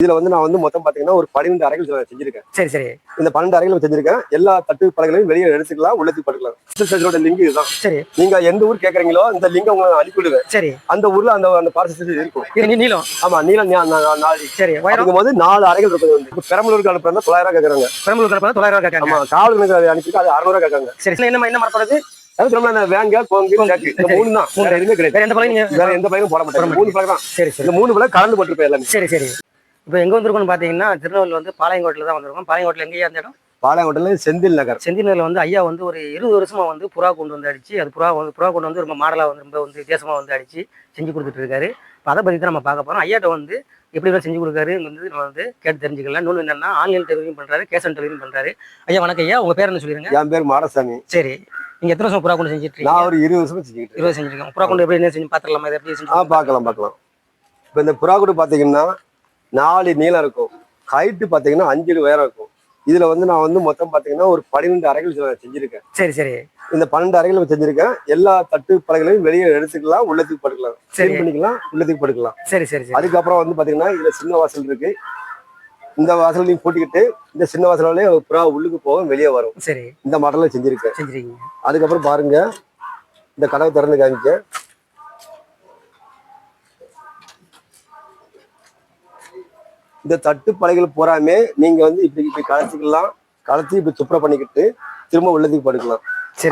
இதுல வந்து நான் வந்து மொத்தம் பாத்தீங்கன்னா ஒரு பன்னிரெண்டு அறைகள் செஞ்சிருக்கேன். சரி சரி. இந்த பன்னெண்டு அறைகள் செஞ்சிருக்கேன். எல்லா தட்டு பலகைகளையும் வெளியே எடுத்துக்கலாம் உள்ளத்துக்கு படுக்கலாம். லிங்க் இதுதான். சரி. நீங்க எந்த ஊர் கேக்குறீங்களோ இந்த லிங்க் உங்களுக்கு அனுப்பிவிடுவேன். சரி. அந்த ஊர்ல அந்த அந்த பார்சல் இருக்கும். நீளம். ஆமா நீளம் நாலு சரி அப்படிங்கும் போது நாலு அறைகள் இருக்குது வந்து பெரம்பலூருக்கு அனுப்புறதா தொள்ளாயிரம் கேக்குறாங்க. பெரம்பலூர் கணப்பா தொள்ளாயிரம் கேட்காங்க ஆமா காவலுக்கு அனுப்பிட்டு அது அறுநூறு கேட்காங்க சரி என்ன என்ன மரப்படுறது அந்த வேங்க கோங்கு மூணு தான். வேற எந்த பழம் நீங்க? வேற எந்த பழகும் போட மாட்டாங்க மூணு பழகம் தான். சரி சரி. இந்த மூணு பழம் கலந்து போட்டுருப்பேன் எல்லாமே. சரி சரி. இப்போ எங்க வந்திருக்கோம்னு பாத்தீங்கன்னா திருநெல்வேலி வந்து பாளையங்கோட்டில் தான் வந்திருக்கோம். பாளையங்கோட்டில் எங்கேயா அந்த இடம்? பாளையங்கோட்டையில செந்தில் நகர். செந்திநகரில் வந்து ஐயா வந்து ஒரு இருபது வருஷமா வந்து புறா கொண்டு வந்து அடிச்சு அது புறா வந்து புறா கொண்டு வந்து ரொம்ப மாடலா வந்து ரொம்ப வந்து வித்தியாசமா வந்து அடிச்சு செஞ்சு கொடுத்துட்டு இருக்காரு. இப்போ அதை பத்தி தான் நம்ம பார்க்க போறோம். ஐயாட்ட வந்து எப்படி செஞ்சு கொடுக்காரு வந்து நம்ம வந்து கேட்டு தெரிஞ்சுக்கலாம். இன்னொன்று என்னன்னா ஆன்லைன் டெலிவரியும் பண்றாரு கேஷ் ஆன் டெலிவரியும் பண்றாரு. ஐயா வணக்கம் ஐயா. உங்க பேர் என்ன சொல்லிருங்க? என் பேர் மாடசாமி. சரி. நீங்க எத்தனை வருஷம் புறா கொண்டு செஞ்சுட்டு நான் ஒரு இருபது வருஷமா இருக்கேன். இருபது செஞ்சிருக்கோம் புறா கொண்டு எப்படி என்ன செஞ்சு பார்த்துடலாமா இதை எப்படி செஞ்சு பார்க்கலாம் பார்க்கலாம். இப்போ இந்த புறாக்குடு பார்த்தீங்கன்னா நாலு நீளம் இருக்கும். ஹைட்டு பார்த்தீங்கன்னா அஞ்சு அடி உயரம் இருக்கும். இதுல வந்து நான் வந்து மொத்தம் பார்த்தீங்கன்னா ஒரு பன்னிரெண்டு அறைகள் செஞ்சிருக்கேன். சரி சரி. இந்த பன்னெண்டு அறைகள் செஞ்சிருக்கேன். எல்லா தட்டு பலகைகளையும் வெளியே எடுத்துக்கலாம் உள்ளத்துக்கு படுக்கலாம். சரி. பண்ணிக்கலாம் உள்ளத்துக்கு படுக்கலாம். சரி சரி அதுக்கப்புறம் வந்து பாத்தீங்கன்னா இதுல சின்ன வாசல் இருக்கு. இந்த வாசலையும் பூட்டிக்கிட்டு இந்த சின்ன வாசலாலே புறா உள்ளுக்கு போகும் வெளியே வரும். சரி. இந்த மாடலில் செஞ்சிருக்கேன். அதுக்கப்புறம் பாருங்க. இந்த கதவை திறந்து காமிக்க இந்த தட்டு பலைகள் பூராமே நீங்க வந்து இப்படி இப்படி கலத்திக்கலாம் கலத்தி இப்படி சுப்ர பண்ணிக்கிட்டு திரும்ப உள்ளதுக்கு படுக்கலாம்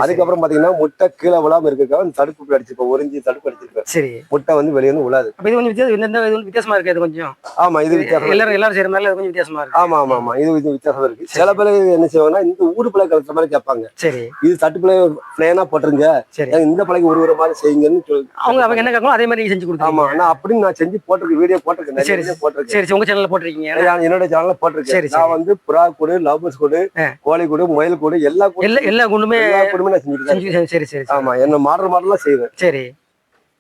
அதுக்கப்புறம் பாத்தீங்கன்னா முட்டை கீழே விழாம இருக்க தடுப்பு அடிச்சிருப்பேன் ஒரிஞ்சு தடுப்பு அடிச்சிருப்பேன் சரி. முட்டை வந்து வெளியே வந்து விழாது இது கொஞ்சம் வித்தியாசம் இது வித்தியாசமா இருக்கு இது கொஞ்சம். ஆமா இது வித்தியாசம் எல்லாரும் எல்லாரும் செய்யற மாதிரி கொஞ்சம் வித்தியாசமா இருக்கு. ஆமா ஆமா ஆமா. இது இது வித்தியாசம் இருக்கு. சில பேர் என்ன செய்வாங்கன்னா இந்த ஊடு பிள்ளை கலக்கிற மாதிரி கேட்பாங்க. சரி. இது தட்டு பிள்ளை பிளேனா போட்டுருங்க. சரி. இந்த பிள்ளைக்கு ஒரு ஒரு மாதிரி செய்யுங்கன்னு சொல்லி அவங்க அவங்க என்ன கேட்கணும் அதே மாதிரி செஞ்சு ஆமா கொடுத்தீங்க நான் அப்படின்னு நான் செஞ்சு போட்டிருக்கேன். வீடியோ போட்டிருக்கேன். சரி, போட்டிருக்கேன். சரி உங்க சேனல்ல போட்டிருக்கீங்க. என்னோட சேனல்ல போட்டிருக்கேன். சரி. நான் வந்து புறா கூடு லவ்பர்ஸ் கூடு. கோழி கூடு முயல் கூடு எல்லா எல்லா குண்டுமே கூடுமே நான். செஞ்சு சரி சரி சரி. ஆமா என்ன மாடல் மாடலா செய்வேன். சரி.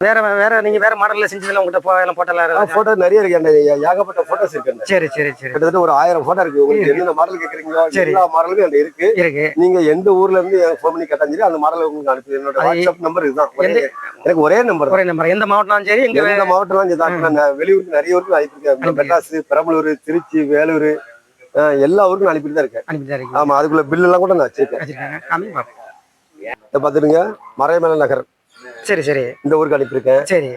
வேற வேற நீங்க வேற மாடல்ல செஞ்சதுல உங்ககிட்ட போ எல்லாம் போட்டலாம் போட்டோ நிறைய இருக்கு. ஏ- ஏகப்பட்ட போட்டோஸ் இருக்கு. சரி சரி சரி. கிட்டத்தட்ட ஒரு ஆயிரம் போட்டோ இருக்கு. உங்களுக்கு என்னென்ன மாடல் கேக்குறீங்களோ சரி. எல்லா மாடலுமே என்கிட்ட இருக்கு. இருக்கு. நீங்க எந்த ஊர்ல இருந்து ஃபோன் பண்ணி கேட்டாலும் சரி அந்த மாடல் உங்களுக்கு அனுப்பி என்னோட வாட்ஸ்அப் நம்பர் இதுதான். எனக்கு ஒரே நம்பர் ஒரே நம்பர் எந்த மாவட்டம்னாலும் சரி எங்க எந்த இதுதான் நான் வெளியூருக்கு நிறைய ஊருக்கு அனுப்பியிருக்கேன் மெட்ராஸ் பெரம்பலூர் திருச்சி வேலூர் எல்லா ஊருக்கும் அனுப்பிட்டு தான் இருக்கேன். ஆமா அதுக்குள்ள பில் எல்லாம் கூட நான் வச்சிருக்கேன். இதை பார்த்துடுங்க. மறைமலை நகர். சரி சரி. இந்த ஊருக்கு அனுப்பியிருக்கேன். சரி.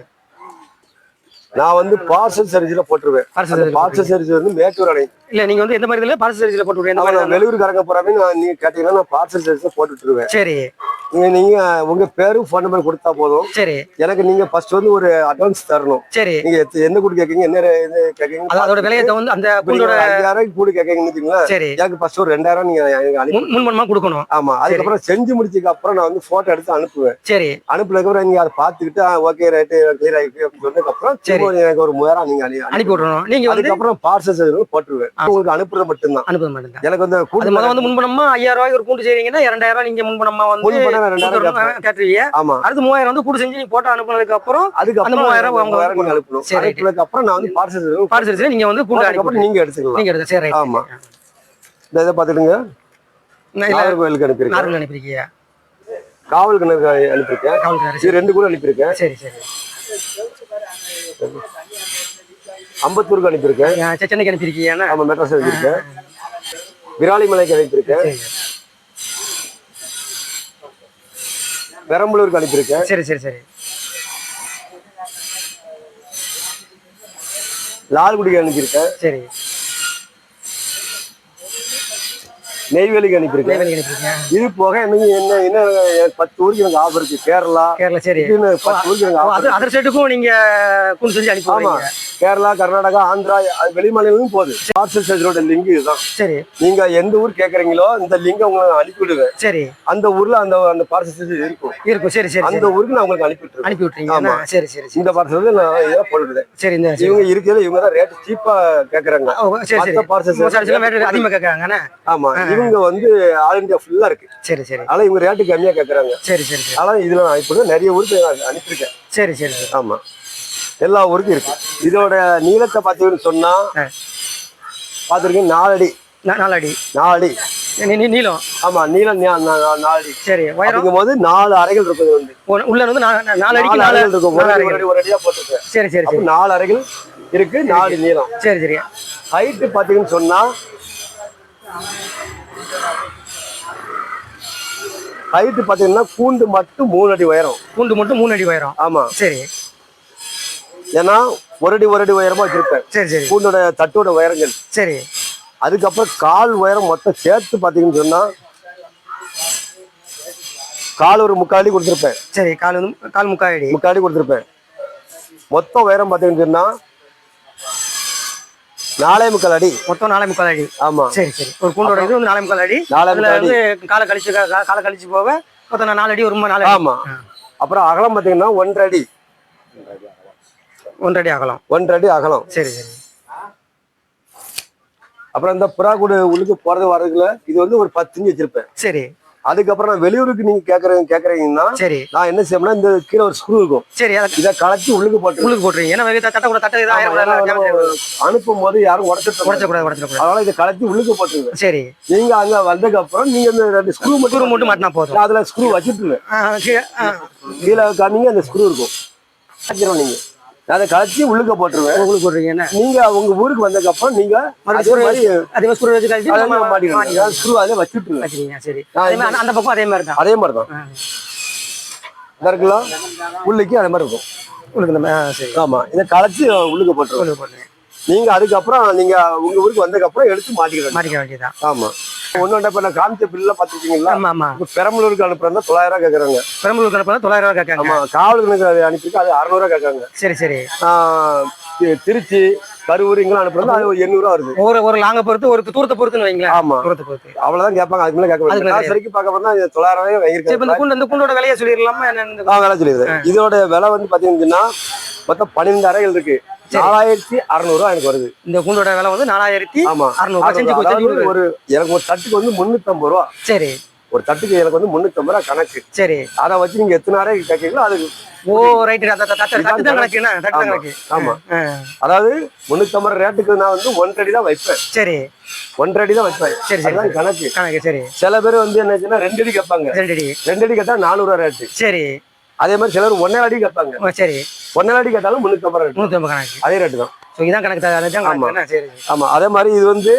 நான் வந்து பார்சல் சர்வீஸ்ல போட்டுருவேன். பார்சல் சர்வீஸ் வந்து மேட்டூர் அணை. இல்ல நீங்க வந்து எந்த மாதிரி இதுல பார்சல் சர்வீஸ்ல போட்டு விடுங்க எந்த ஆமா, மாதிரி நான் வெளியூருக்காரங்க போறாமே நான் நீங்க கேட்டீங்கன்னா நான் பார்சல் சர்வீஸ் போட்டு விட்டுருவேன். சரி. நீங்க நீங்க உங்க பேரும் ஃபோன் நம்பர் கொடுத்தா போதும். சரி. எனக்கு நீங்க ஃபர்ஸ்ட் வந்து ஒரு அட்வான்ஸ் தரணும். சரி. நீங்க என்ன கூடு கேட்கீங்க என்ன அது அதோட விலையை வந்து அந்த ஒரு ஐயாயிரம் கூடு வச்சுக்கோங்களேன் சரி. எனக்கு ஃபர்ஸ்ட் ஒரு ரெண்டாயிரம் நீங்க எனக்கு அனுப்பி முன் முன்பணமா கொடுக்கணும்? ஆமா அதுக்கப்புறம் செஞ்சு முடிச்சதுக்கு அப்புறம் நான் வந்து போட்டோ எடுத்து அனுப்புவேன். சரி. அனுப்புனதுக்கு அப்புறம் நீங்க அதை பார்த்துக்கிட்டு ஓகே ரேட்டு கிளியர் சொன்னதுக்கு அப்புறம் சரி. எனக்கு ஒரு மூவாயிரம் நீங்க அனு- அனுப்பி விடணும் நீங்க வந்து அதுக்கப்புறம் பார்சல் போட்டுருவேன். உங்களுக்கு அனுப்புறது மட்டும்தான். அனுப்ப மாட்டேங்க எனக்கு வந்து கூட்டு முதல்ல வந்து முன்பணமா ஐயாயிரம் ரூபாய்க்கு ஒரு கூண்டு செய்றீங்கன்னா இரண்டாயிரம் ரூபாய் நீங்க முன்பணமா வந்து கேட்டுருவீங்க. ஆமா. அடுத்து மூவாயிரம் வந்து கூடு செஞ்சு நீங்க போட்டோ அனுப்புனதுக்கு அப்புறம் அதுக்கப்புறம் அந்த மூவாயிரம் மூவாயிரம் நீங்க அனுப்பணும். சரி. அனுப்புனதுக்கு அப்புறம் நான் வந்து பார்சல் சர்வீஸ் பார்சல் சர்வீஸ் நீங்க வந்து கூண்டு அனுப்பி நீங்க எடுத்துக்கலாம். நீங்க எடுத்து சரி. ஆமா. இந்த இதை இல்ல, நாகர்கோவிலுக்கு அனுப்பியிருக்கேன். நார்மல் அனுப்பிருக்கீங்க காவல் கிணறு அனுப்பியிருக்கேன் ரெண்டு கூட அனுப்பியிருக்கேன். சரி சரி. அம்பத்தூருக்கு அனுப்பியிருக்கேன். சென்னைக்கு அனுப்பியிருக்கீங்க ஆமா மெட்ராஸ் அனுப்பியிருக்கேன். விராலிமலைக்கு அனுப்பியிருக்கேன். பெரம்பலூருக்கு அனுப்பியிருக்கேன். சரி சரி சரி. லால்குடிக்கு அனுப்பியிருக்கேன். சரி. நெய்வேலிக்கு அனுப்பியிருக்கேன். இது போக எனக்கு என்ன என்ன பத்து ஊருக்கு எனக்கு ஆஃபர் இருக்கு. கேரளா. கேரளா சரி. பத்து ஊருக்கு எனக்கு ஆஃபர் அது அதர் சைட்டுக்கும் நீங்க கூண்டு செஞ்சு அனுப்பி ஆமா. கேரளா கர்நாடகா ஆந்திரா வெளி மாநிலமும் போகுது. பார்சல் சர்வீஸோட லிங்க் இதுதான். சரி. நீங்க எந்த ஊர் கேக்குறீங்களோ இந்த லிங்க் உங்களுக்கு அனுப்பி விடுவேன். சரி. அந்த ஊர்ல அந்த அந்த பார்சல் சர்வீஸ் இருக்கும். இருக்கும். சரி சரி அந்த ஊருக்கு நான் உங்களுக்கு அனுப்பி விட்டுருவேன். அனுப்பி விட்டுறீங்க ஆமா. சரி சரி இந்த பார்சல் நான் இதை போட்டுவிடுவேன் சரி இந்த இவங்க இருக்கிறதுல இவங்க தான் ரேட் சீப்பா கேக்குறாங்க. சரி rate அதிகமா கேட்கறாங்கண்ணே ஆமா. இவங்க வந்து ஆல் இந்தியா ஃபுல்லா இருக்கு. சரி சரி. ஆனா இவங்க ரேட்டு கம்மியா கேக்குறாங்க. சரி சரி ஆனா இதுல நான் இப்போ நிறைய ஊருக்கு நான் அனுப்பியிருக்கேன். சரி சரி சரி. ஆமா. எல்லா ஊருக்கும் இருக்கு. இதோட நீளத்தை பார்த்தீங்கன்னு சொன்னா. பார்த்துருக்கேன் நாலடி. நாலடி. நாலடி. நீளம். ஆமா நீளம் நா- நா- நா- நாலடி. சரி அப்படிங்கும் போது நாலு அறைகள் இருக்குது வந்து உள்ள- வந்து நாலு அடிக்கு நாலு நாலு அறைகள் இருக்கும். ஒரு நாலு அடி, ஒரு அடியா போட்டுருக்கேன். சரி சரி நாலு அறைகள் இருக்கு நாலு நீளம். சரி சரி. ஹைட்டு பார்த்தீங்கன்னு சொன்னா ஹைட்டு பார்த்தீங்கன்னா கூண்டு மட்டும் மூணு அடி உயரம். கூண்டு மட்டும் மூணு அடி உயரம். ஆமா. சரி. ஏன்னா ஒரு அடி ஒரு அடி உயரமா வச்சிருப்பேன். சரி சரி. கூண்டோட தட்டோட உயரங்கள். சரி. அதுக்கப்புறம் கால் உயரம் மொத்தம் சேர்த்து பார்த்தீங்கன்னு சொன்னா கால் ஒரு முக்கால் அடி கொடுத்துருப்பேன். சரி கால் வந்து கால் முக்கால் அடி. முக்கால் அடி கொடுத்துருப்பேன். மொத்தம் உயரம் பார்த்தீங்கன்னு சொன்னா நாலே முக்கால் அடி. மொத்தம் நாலே முக்கால் அடி. ஆமா. சரி சரி. ஒரு கூண்டோட இது நாலே முக்கால் அடி. நாலே முக்கால் அடி. காலை கழிச்சு காலை கழிச்சு போக மொத்தம் நாலு அடி ஒரு நாலு ஆமா. அப்புறம் அகலம் பார்த்தீங்கன்னா ஒன்றரை அடி. ஒன்றரை அடி ஆகலாம் ஒன்றரை அடி அகலம். சரி சரி. அப்புறம் இந்த புறா கூடு உள்ளுக்கு போறது வர்றதுக்குள்ள இது வந்து ஒரு பத்து இன்ச்சு வச்சிருப்பேன். சரி. அதுக்கப்புறம் நான் வெளியூருக்கு நீங்க கேக்குறீங்க கேக்குறீங்கன்னா சரி. நான் என்ன செய்யணும்னா இந்த கீழே ஒரு ஸ்க்ரூ இருக்கும். சரி இதை கலச்சி உள்ளுக்கு போட்டு உள்ளுக்கு போட்டுருங்க ஏன்னா தட்ட கூட தட்ட அனுப்பும் போது யாரும் உடச்சிட்டு உடச்சக்கூடாது உடச்சிடக்கூடாது. அதனால இதை கலத்தி உள்ளுக்கு போட்டுருங்க சரி. நீங்க அங்க வந்ததுக்கு அப்புறம் நீங்க இந்த ரெண்டு ஸ்க்ரூ மட்டும் மட்டும் மாட்டினா போதும். அதுல ஸ்க்ரூ வச்சுட்டுருங்க கீழே, காமிங்க அந்த ஸ்க்ரூ இருக்கும். வச்சிரும் நீங்க. அதை கலச்சி உள்ளுக்க போட்டுருவேன். உங்களுக்கு என்ன? நீங்க உங்க ஊருக்கு வந்ததுக்கு அப்புறம் நீங்க அதே மாதிரி ஸ்க்ரூ வச்சு கழிச்சு நம்ம. ஸ்க்ரூ அதே சரி. மாதிரி அந்த பக்கம் அதே மாதிரி தான். அதே மாதிரி தான். இருக்குல்ல உள்ளுக்கு அதே மாதிரி இருக்கும். உங்களுக்கு இந்த மா- ஆ, சரி. ஆமா இதை கலச்சி உள்ளுக்க போட்டுருவோம் போட்டுருங்க நீங்க அதுக்கப்புறம் நீங்க உங்க ஊருக்கு வந்ததுக்கு அப்புறம் எடுத்து மாட்டிக்கிறேன் மாட்டிக்க வேண்டியதான் இப்ப நான் காமிச்ச பில்ல பாத்துருக்கீங்களா ஆமா ஆமா. இப்ப பெரம்பலூருக்கு அனுப்புறதா தொள்ளாயிரம் ரூபாய் கேக்குறாங்க. பெரம்பலூர் கணப்பா தொள்ளாயிரம் ரூபா கேட்காங்க. ஆமா காவலுக்கு அது அனுப்பிருக்கு அது அறுநூறு ரூபாய் கேட்காங்க. சரி சரி. திருச்சி கரூர் இங்கெல்லாம் அனுப்புறது அது ஒரு எண்ணூறு ரூபா வருது. ஒரு ஒரு லாங்க பொறுத்து ஒரு தூரத்தை பொறுத்துன்னு வைங்களேன். ஆமா. தூரத்தை பொறுத்து. அவ்வளவுதான் கேட்பாங்க. அதுக்கு மேல கேட்க மாட்டாங்க. சரிக்கு பார்க்க போனா தொள்ளாயிரம் ரூபாய் சரி இப்ப இந்த வாங்கியிருக்கேன் குண்டு இந்த குண்டோட விலையை சொல்லிடலாமா? நான் வேலை சொல்லிடுறேன். இதோட விலை வந்து பாத்தீங்கன்னா மொத்தம் பன்னிரெண்டு அறைகள் இருக்கு. நாலாயிரத்தி அறுநூறு ரூபா எனக்கு வருது. இந்த குண்டோட விலை வந்து நாலாயிரத்தி ஆமா. அறுநூறு. ஒரு எனக்கு ஒரு தட்டுக்கு வந்து முன்னூத்தம்பது ரூபா. சரி. ஒரு தட்டுக்கு எனக்கு வந்து முன்னூத்தம்பது ரூபா கணக்கு. சரி. அதை வச்சு நீங்க எத்தனை அறை கேட்கீங்களோ அதுக்கு ஓ ரைட் ஆமா. அதாவது முன்னூத்தம்பது ரேட்டுக்கு நான் வந்து ஒன்றரை அடி தான் வைப்பேன். சரி. ஒன்றரை அடி தான் வைப்பேன். சரி சரி கணக்கு. கணக்கு சரி. சில பேர் வந்து என்ன ரெண்டு அடி கேட்பாங்க. ரெண்டு அடி. ரெண்டு அடி கேட்டா நானூறு ரூபா ரேட்டு சரி. அதே மாதிரி சிலர் ஒன்னே அடி கேட்பாங்க. சரி. அடி கேட்டாலும் நூத்தி ஐம்பது கணக்கு. அதே ரேட்டு தான். ஸோ இதான் கணக்கு தான் அதுதான் ஆமா. கணக்கு என்ன? சரி ஆமா. அதே மாதிரி இது வந்து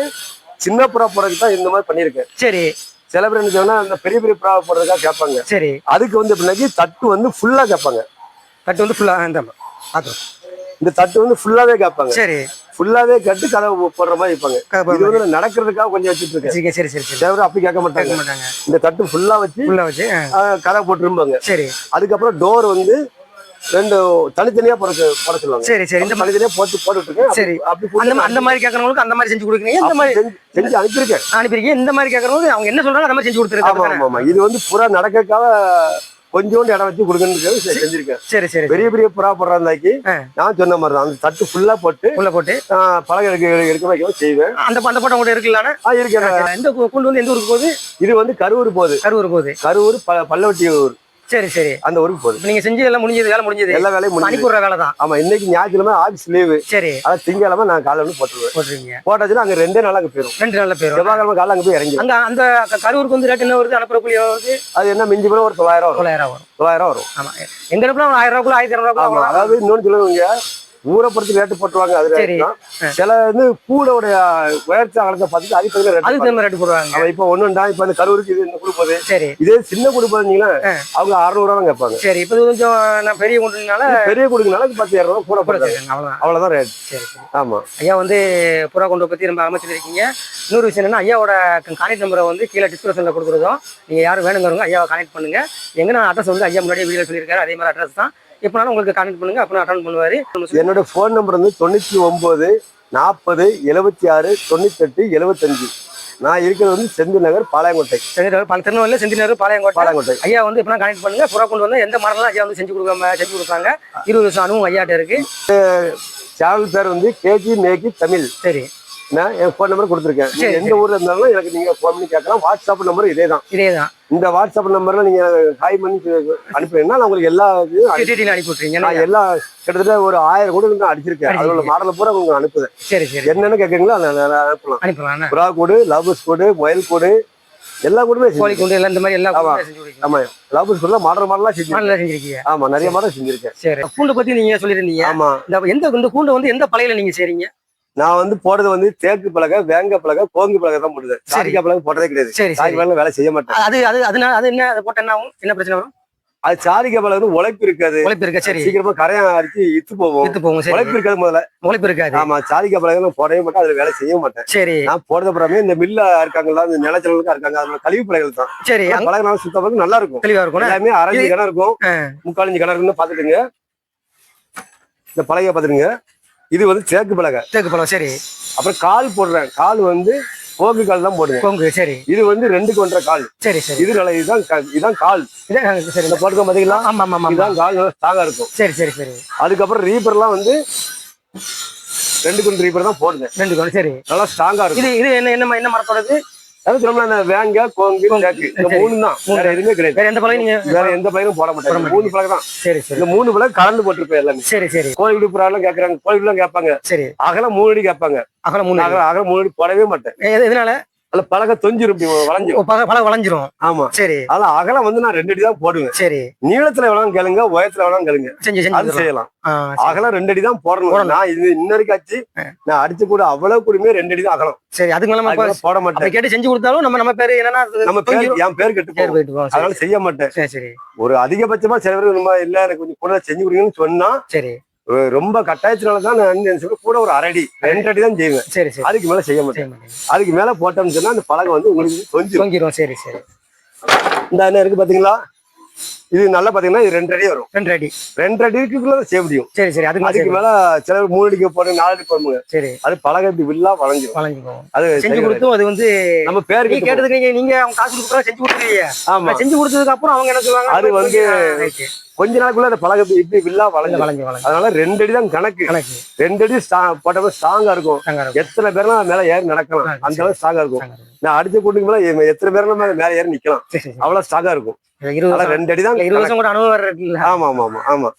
சின்ன புறா போறதுக்கு தான் இந்த மாதிரி பண்ணியிருக்கேன். சரி. சில பேர் என்ன செய்வாங்கன்னா அந்த பெரிய பெரிய புறா போடுறதுக்காக கேட்பாங்க. சரி. அதுக்கு வந்து எப்படின்னாக்கி தட்டு வந்து ஃபுல்லா கேட்பாங்க. தட்டு வந்து ஃபுல்லா இந்த இந்த தட்டு வந்து ஃபுல்லாவே கேட்பாங்க. சரி. ஃபுல்லாவே கட்டு கதவு போடுற மாதிரி வைப்பாங்க. இது வந்து நடக்கிறதுக்காக கொஞ்சம் வச்சுட்டு இருக்கேன். சரி சரி சரி. அப்படி கேட்க மாட்டாங்க. இந்த தட்டு ஃபுல்லா வச்சு ஃபுல்லா வச்சு கதவை போட்டுருப்பாங்க சரி. அதுக்கப்புறம் டோர் வந்து ரெண்டு தனித்தனியா போட போட சொல்லுவாங்க. சரி சரி. இந்த தனித்தனியா போட்டு போட்டுட்டு இருக்கேன் சரி. அப்படி அந்த அந்த மாதிரி கேட்கறவங்களுக்கு அந்த மாதிரி செஞ்சு கொடுக்குறீங்க. இந்த மாதிரி செஞ்சு- அனுப்பியிருக்கேன். அனுப்பியிருக்கீங்க. இந்த மாதிரி கேட்கறவங்க அவங்க என்ன சொல்றாங்க அந்த மாதிரி செஞ்சு கொடுத்துருக்காங்க ஆமா ஆமா இது வந்து புறா நடக்கக்காக கொஞ்சோண்டு இடம் வச்சு கொடுக்கணுங்கிறது செ- செஞ்சிருக்கேன். சரி சரி பெரிய பெரிய புறா போடுறாந்தாக்கி. நான் சொன்ன மாதிரி தான். அந்த தட்டு ஃபுல்லா போட்டு உள்ள போட்டு. பலகை எடுக்க எடுக்க வைக்கவும் செய்வேன். அந்த அந்த பட்டம் கூட இருக்குல்ல ஆ இருக்கேன் இந்த குண்டு வந்து எந்த ஊருக்கு போகுது? இது வந்து கரூர் போகுது. கரூர் போகுது. கரூர் பல்லவட்டி ஊர். சரி சரி. அந்த ஊருக்கு போகுது. நீங்க செஞ்சு எல்லாம் முடிஞ்சது வேலை முடிஞ்சது. எல்லா வேலையும் முடிஞ்சு அனுப்பிடுற வேலை தான். ஆமா இன்னைக்கு ஞாயிற்றுக்கிழமை ஆபீஸ் லீவு சரி. அதான் திங்கக்கிழமை நான் காலையில வந்து போட்டுருவேன். போட்டுருக்கீங்க போட்டாச்சுன்னா அங்க ரெண்டே நாள் அங்க போயிடும் ரெண்டு நல்ல பேரும் செவ்வாய்க்கிழமை காலைல அங்க போய் இறங்கி அங்க அந்த க- கரூருக்கு வந்து ரேட் என்ன வருது? அனுப்புற கூலி வருது? அது என்ன மிஞ்சி போல ஒரு தொள்ளாயிரம் தொள்ளாயிரம் வரும். தொள்ளாயிரம் வரும். ஆமா. எங்க இடத்துல ஆயிரம் ரூபாய்க்குள்ள ஆயிரத்தி இரநூறுவா அதாவது இன்னொன்னு சொல்லுவாங்க. ஊரை பொறுத்து ரேட்டு போட்டுருவாங்க அது தான். சில வந்து கூடோடைய உயர்ச்சி அகலத்தை பார்த்துட்டு அதுக்கு அதுக்கு ரேட்டு போடுவாங்க. இப்ப ஒண்ணுண்டா இப்ப அந்த கரூருக்கு இது இந்த கொடுப்பது சரி. இதே சின்ன கொடுப்பதுங்களா அவங்க அறுநூறு ரூபா கேட்பாங்க. சரி இப்ப கொஞ்சம் நான் பெரிய குண்டுனால பெரிய கொடுக்கனால பத்து இரநூறு கூட போடுறாங்க. அவ்வளவுதான். அவ்வளவுதான் ரேட் சரி ஆமா. ஐயா வந்து புறா கொண்டு பத்தி ரொம்ப அமைச்சிருக்கீங்க இன்னொரு விஷயம் என்னன்னா ஐயாவோட கான்டாக்ட் நம்பரை வந்து கீழே டிஸ்கிரிப்ஷன்ல கொடுக்குறதும் நீங்க யாரும் வேணுங்கிறவங்க ஐயாவை கான்டாக்ட் பண்ணுங்க. எங்க நான் அட்ரஸ் வந்து ஐயா முன்னாடியே வீடியோ சொல்லியிருக்காரு அதே மாதிரி அட்ரஸ் தான். எப்பனாலும் உங்களுக்கு கான்டாக்ட் பண்ணுங்க அப்போ அட்டன் பண்ணுவாரு. என்னோட ஃபோன் நம்பர் வந்து தொண்ணூத்தி ஒன்பது நாற்பது எழுபத்தி ஆறு தொண்ணூத்தெட்டு எழுபத்தஞ்சு நான் இருக்கிறது வந்து செந்தில் நகர் பாளையங்கோட்டை. செந்தில் பல திருநெல்வேலி செந்தினார் பாளையங்கோட்டை. பாளையங்கோட்டை. ஐயா வந்து எப்பனா கனெக்ட் பண்ணுங்க புறா கொண்டு வந்து எந்த மாடலாம் ஐயா வந்து செஞ்சு கொடுக்காம செஞ்சு கொடுப்பாங்க. இருபது வருஷம் அனுபவம் ஐயாட்ட இருக்கு. சேனல் பேர் வந்து கேஜி மேகி தமிழ். சரி. நான் என் ஃபோன் நம்பர் கொடுத்துருக்கேன். எந்த ஊர்ல இருந்தாலும் எனக்கு நீங்க ஃபோன் பண்ணி கேட்கலாம். வாட்ஸ்அப் நம்பர் இதே தான் இதே தான் இந்த வாட்ஸ்அப் நம்பர்ல நீங்க ஹாய் பண்ணி அனுப்புறீங்கன்னா நான் உங்களுக்கு எல்லா இதையும் அனுப்பி- நான் எல்லா கிட்டத்தட்ட ஒரு ஆயிரம் கூட நான் அடிச்சிருக்கேன். அதோட. மாடலை பூரா உங்களுக்கு அனுப்புதேன் சரி சரி. என்னன்னு கேட்குறீங்களோ அதை அனுப்பலாம். அனுப்பலாம் புறா கூடு லவ்ஸ் கூடு முயல் கூடு எல்லா கூடுமே கோழி குண்டு எல்லாம் இந்த மாதிரி எல்லா ஆமா. செஞ்சு லவ்ஸ் கூடுல மாடல் மாடலாம் செஞ்சிருக்கேன். மாடலாம் செஞ்சிருக்கீங்க. ஆமா நிறைய மாடல் செஞ்சிருக்கேன். சரி. கூண்டை பத்தி நீங்க சொல்லியிருந்தீங்க? ஆமா. இந்த எந்த இந்த கூண்டை வந்து எந்த பழையில நீங்க செய்றீங்க? நான் வந்து போடுறது வந்து தேக்கு பலகை வேங்க பலகை கோங்கு பலகை தான் போடுது சரி. சாரிக்கா பலகை போடுறதே கிடையாது. சரி சரி. பலகை வேலை செய்ய மாட்டேன். அது அது அதனால அது என்ன அதை போட்ட என்ன ஆகும்? என்ன பிரச்சனை வரும்? அது சாரிக்கா பலகை வந்து உழைப்பு இருக்காது. உழைப்பு இருக்கா சரி. சீக்கிரமா கரையான் அரிச்சு இத்து போவோம் போகும் சரி. உழைப்பு இருக்காது முதல்ல. உழைப்பு இருக்காது. ஆமா சாரிக்கா பலகை நான் போடவே மாட்டேன் அதுல வேலை செய்ய மாட்டேன். சரி. நான் போடுறது அப்புறமே இந்த மில்ல இருக்காங்கல்ல இந்த நிலச்சலுக்கா இருக்காங்க அதோட கழிவு பலகைகள் தான். சரி. பலகை நல்லா சுத்தம் பண்ணி நல்லா இருக்கும். தெளிவா இருக்கும் எல்லாமே அரைஞ்சு கிணறு இருக்கும். முக்காலஞ்சு கிணறு இருக்குன்னு பாத்துட்டுங்க இந்த பலகைய பாத்துடுங்க இது வந்து தேக்கு பலகை தேக்கு பழம் சரி. அப்புறம் கால் போடுறேன். கால் வந்து கோகு கால் தான் போடுவேன். கொங்கு சரி. இது வந்து ரெண்டுக்கு ஒன்றரை கால். சரி சரி. இது நல்ல இதுதான் க- இதுதான் கால். இதான் சரி. இந்த போட்டுக்க பாத்தீங்களா? ஆமா ஆமா ஆமா இதுதான் கால் நல்லா ஸ்ட்ராங்கா இருக்கும். சரி சரி சரி. அதுக்கப்புறம் ரீப்பர்லாம் வந்து ரெண்டு கொண்டு ரீப்பர் தான் போடுவேன். ரெண்டு கொண்டு சரி. நல்லா ஸ்ட்ராங்கா இருக்கும். இது இது என்ன என்ன ம- என்ன மரத்தோடது? வேங்க கோங்கு தேக்கு இந்த. மூணு தான் வேற எதுவுமே கிடையாது. வேற எந்த பழம் நீங்க? வேற எந்த பலகையும் போட மாட்டாங்க. மூணு தான் சரி சரி. இந்த மூணு பலகை கலந்து போட்டிருப்பேன் எல்லாமே. சரி சரி. கோழி விடுப்புறாலாம் கேக்குறாங்க. கோழி விடுலாம் கேட்பாங்க. சரி. அகலம் மூணு அடி கேட்பாங்க. அகலம் மூணு அகலம் மூணு அடி போடவே மாட்டேன். எது- எதனால? அதுல பலகை தொஞ்சிரும் இப்படி வளைஞ்சிரும். ஓ, பழ- பழம் வளைஞ்சிரும். ஆமா. சரி. அதுல அகலம் வந்து நான் ரெண்டு அடி தான் போடுவேன். சரி. நீளத்துல வேணாலும் கேளுங்க உயரத்துல வேணாலும் கேளுங்க. செஞ்சு அது செய்யலாம். அகலம் ரெண்டு அடி தான் போடணும். நான் இது இன்ன வரைக்கும் ஆச்சு நான் அடிச்சு கூட அவ்வளவு கூடமே ரெண்டு அடி தான் அகலம். சரி அதுக்கு நம்ம போட மாட்டேன். கேட்டு செஞ்சு கொடுத்தாலும் நம்ம நம்ம பேரு என்னன்னா நம்ம பேர். என் பேர் கெட்டு போயிட்டு அதனால செய்ய மாட்டேன். சரி. ஒரு அதிகபட்சமா சில பேர் நம்ம இல்ல எனக்கு கொஞ்சம் கூட செஞ்சு கொடுங்கன்னு சொன்னா சரி. ரொம்ப கட்டாயத்தினால தான் நான் சொல்ல கூட ஒரு அரை அடி ரெண்டு அடி தான் செய்வேன். சரி சரி. அதுக்கு மேல செய்ய மாட்டேன். அதுக்கு மேல போட்டோம்னு சொன்னா அந்த பலகை வந்து உங்களுக்கு கொஞ்சம் சரி சரி. இந்த என்ன இருக்கு பாத்தீங்களா? இது நல்லா பாத்தீங்கன்னா இது ரெண்டு அடி வரும். ரெண்டு அடி ரெண்டு அடிக்குள்ள முடியும். சரி சரி. அதுக்கு மேல அதுக்கு. மேல சில மூணு அடிக்க போறேன் நாலு அடி போடுங்க. சரி. அது இப்படி வில்லா வளைஞ்சிரும். வளைஞ்சு போவோம் அது செஞ்சு. கொடுத்தும் அது வந்து நம்ம பேர். கேட்டதுக்கு நீங்க நீங்க அவங்க காசு கொடுக்குறோம் செஞ்சு கொடுத்துருவீங்க ஆமா. செஞ்சு கொடுத்ததுக்கு அப்புறம் அவங்க என்ன சொல்லுவாங்க? அது வந்து. கொஞ்ச நாளுக்குள்ள அந்த பலகை இப்படி- வில்லா வளைஞ்சிரும். வளைஞ்சு வளைஞ்சு அதனால ரெண்டு அடி தான் கணக்கு. கணக்கு. ரெண்டு அடி போட்டப்ப ஸ்ட்ராங்கா இருக்கும். எத்தனை பேர்லாம் மேல ஏறி நடக்கலாம். அந்த அளவுக்கு ஸ்ட்ராங்கா இருக்கும். நான் அடிச்ச கூட்டுக்கு மேல எத்தனை பேர்லாம் மேல மேல ஏறி நிக்கலாம். அவ்வளவு ஸ்ட்ராங்கா இருக்கும். ரெண்டு அடி தான் இருபது வருஷம் கூட அனுபவம் இருக்குல்ல. ஆமா ஆமா ஆமா ஆமா.